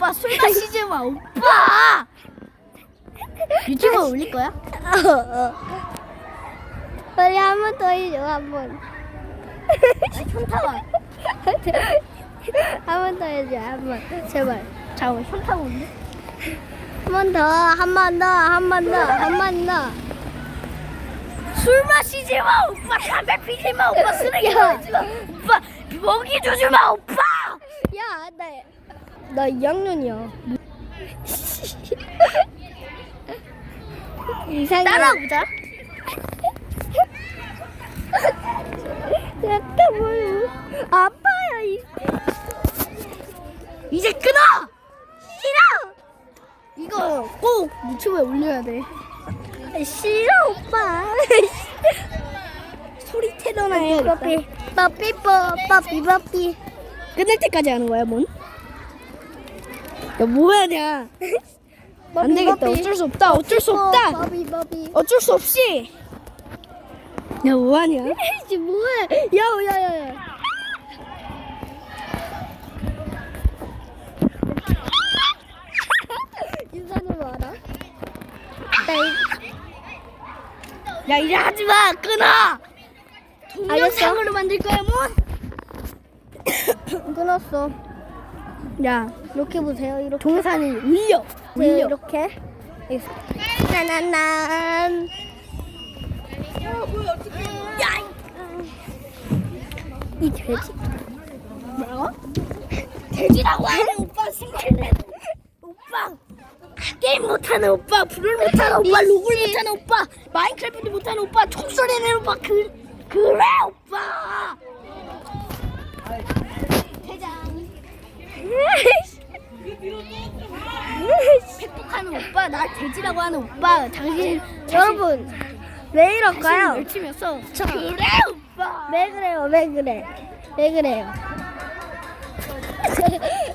오빠 술 마시지 마 오빠 유튜브에 올릴 거야? 어, 어. 우리 한 번 더 해줘, 한 번. 현타가 한번 더 해줘, 한 번. 제발. 잠깐만 현타가 온대 한번 더, 한 번 더, 한 번 더, 한 번 더. 술 마시지 마 오빠 담배 피지 마 오빠 쓰레기 야. 버리지 마 오빠 먹이 주지 마 오빠 야, 나, 나 2학년이야. 이상해. 따라오자 약간 뭘 아파요, 이. 이제 끊어 싫어! 이거 꼭 유튜브에 올려야 돼 싫어, 오빠. 소리 테러나 해야겠다 뽀삐, 뽀삐, 뽀삐, 뽀삐. 끝날 때까지 하는 거야 뭔? 야 뭐하냐 안 되겠다 어쩔 수 없다 어쩔 수 없다 뽀삐, 뽀삐. 어쩔 수 없이 야 뭐하냐 이제 뭐해? 야, 야, 야, 야. 인사는 알아? 나 이, 야 이제 하지 마 끊어 동영상으로 만들 거야 뭔? 끊었어. 야 이렇게 보세요. 이렇게. 동산이 울려 보세요, 울려 이렇게. 나나난. 이 돼지. 뭐라고? 돼지라고 하는 오빠 생길래 오빠 게임 못하는 오빠 불을 못하는 오빠 로그를 못하는 오빠 마인크래프트 못하는 오빠 총소리 내는 오빠 그 그래 오빠 팩폭하는 오빠 나 돼지라고 하는 오빠 당신 여러분 왜 이럴까요? 열심히했어 그래 오빠 왜 그래요? 왜 그래? 왜 그래요?